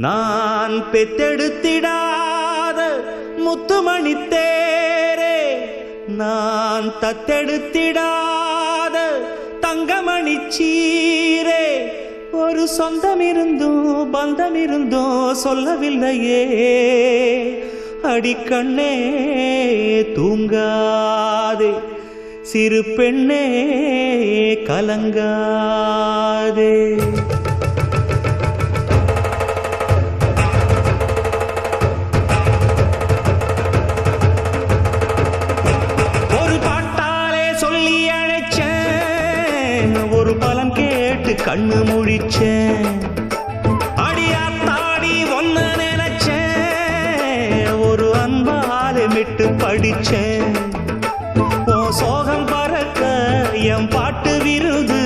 நான் பெத்தெடுத்திடாத முத்துமணி தேரே நான் தத்தெடுத்திடாத தங்கமணி சீரே. ஒரு சொந்தம் இருந்தும் பந்தம் இருந்தும் சொல்லவில்லையே. அடிக்கண்ணே தூங்காதே. சிறு பெண்ணே கலங்காதே. கண்ணு முழிச்சேன் அடியாத்தாடி ஒன்ன நினைச்சேன் ஒரு அன்பாலே விட்டு படிச்சேன் உன் சோகம் பறக்க என் பாட்டு விருது.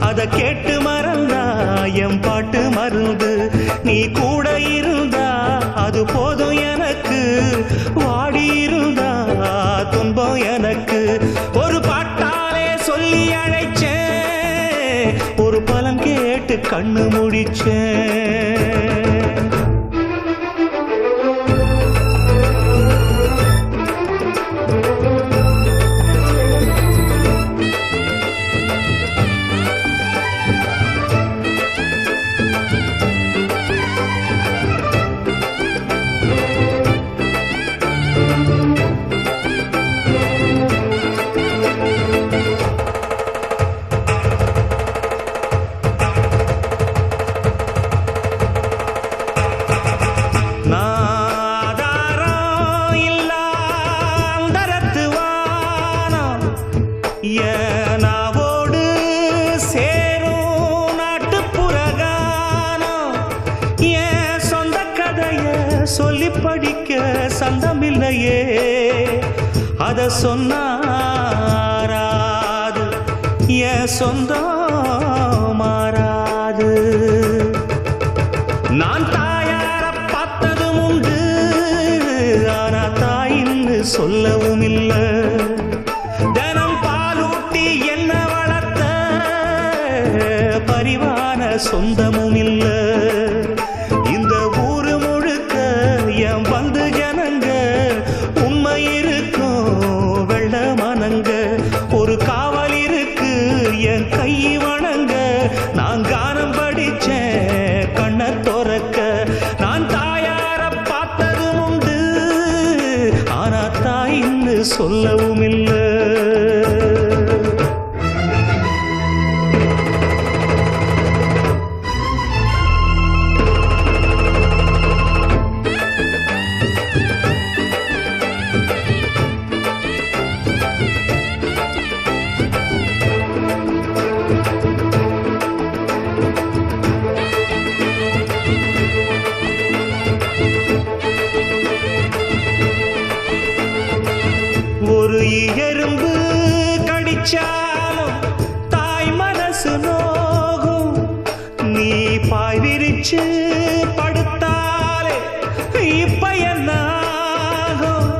அத கேட்டு மறந்தா என் பாட்டு மருந்து. நீ கூட இருந்தா அது போதும் எனக்கு. வாடி இருந்தா துன்பம் எனக்கு. கண்ணு முடிச்சேன். சொல்லி படிக்க சந்தமில்லையே. அத சொன்னாராது. என் சொந்தம் மாறாது. நான் தாயார பார்த்ததும் உண்டு. ஆனா தாயின்னு சொல்லவும் இல்லை. தினம் பாலூட்டி என்ன வளர்த்த? பரிவான சொந்தமும் இல்லை. துறக்க நான் தாயார பார்த்ததும் உண்டு. ஆனா தாயின்னு சொல்லவும் இல்லை ஒரு எறும்பு கடிச்சாலும் தாய் மனசு நோகும் நீ பாய் விரிச்சு படுத்தாலே இப்ப என்ன ஆகும்?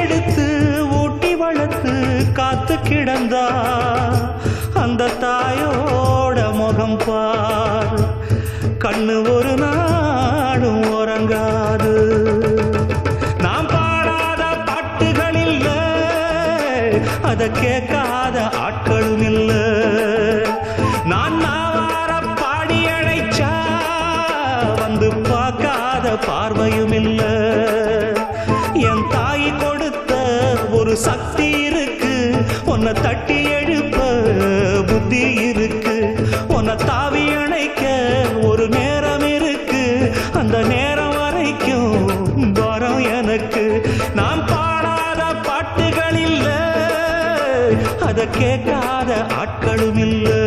எடுத்து ஊட்டி வளர்த்து காத்து கிடந்தா அந்த தாயோட முகம் பார் கண்ணு அத கேட்காத ஆட்களும் இல்ல. நான் நாவார பாடி அழைச்சா வந்து பார்க்காத பார்வையும் இல்ல. என் தாய் கொடுத்த ஒரு சக்தி இருக்கு. உன்னை தட்டி எழுப்ப புத்தி இருக்கு. உன்னை தாவி அணைக்க ஒரு நேரம் கேட்காத ஆட்களும் இல்லை.